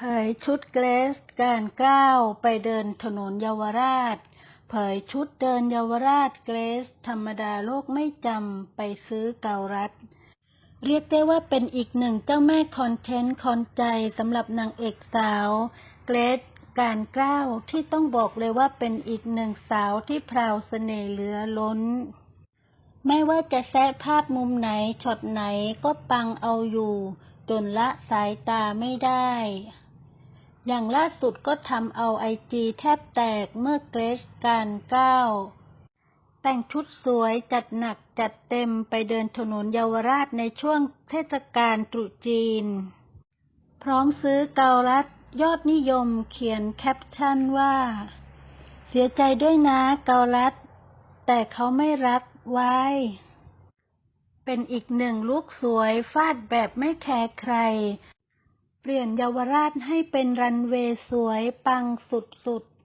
เผยชุดเกรซการก้าวไปเดินถนนเยาวราช เผยชุดเดินเยาวราชเกรซธรรมดาโลกไม่จำไปซื้อเกาลัดเรียกได้ว่าเป็นอีกหนึ่งเจ้าแม่คอนเทนต์คอนใจสำหรับนางเอกสาว เกรซการกล้าวที่ต้องบอกเลยว่าเป็นอีกหนึ่งสาวที่พราวเสน่ห์เหลือล้น ไม่ว่าจะแซะภาพมุมไหนช็อตไหนก็ปังเอาอยู่จนละสายตาไม่ได้ อย่างล่าสุดก็ทำเอาไอจีแทบแตกเมื่อเกรซการก้าวแต่งชุดสวยจัดหนักจัดเต็มไปเดินถนนเยาวราชในช่วงเทศกาลตรุษจีน พร้อมซื้อเกาลัดยอดนิยมเขียนแคปชั่นว่า เสียใจด้วยนะเกาลัด แต่เขาไม่รักไว้ เป็นอีกหนึ่งลุกสวยฟาดแบบไม่แคร์ใคร เปลี่ยนเยาวราชให้เป็นรันเวย์สวยปังสุดๆ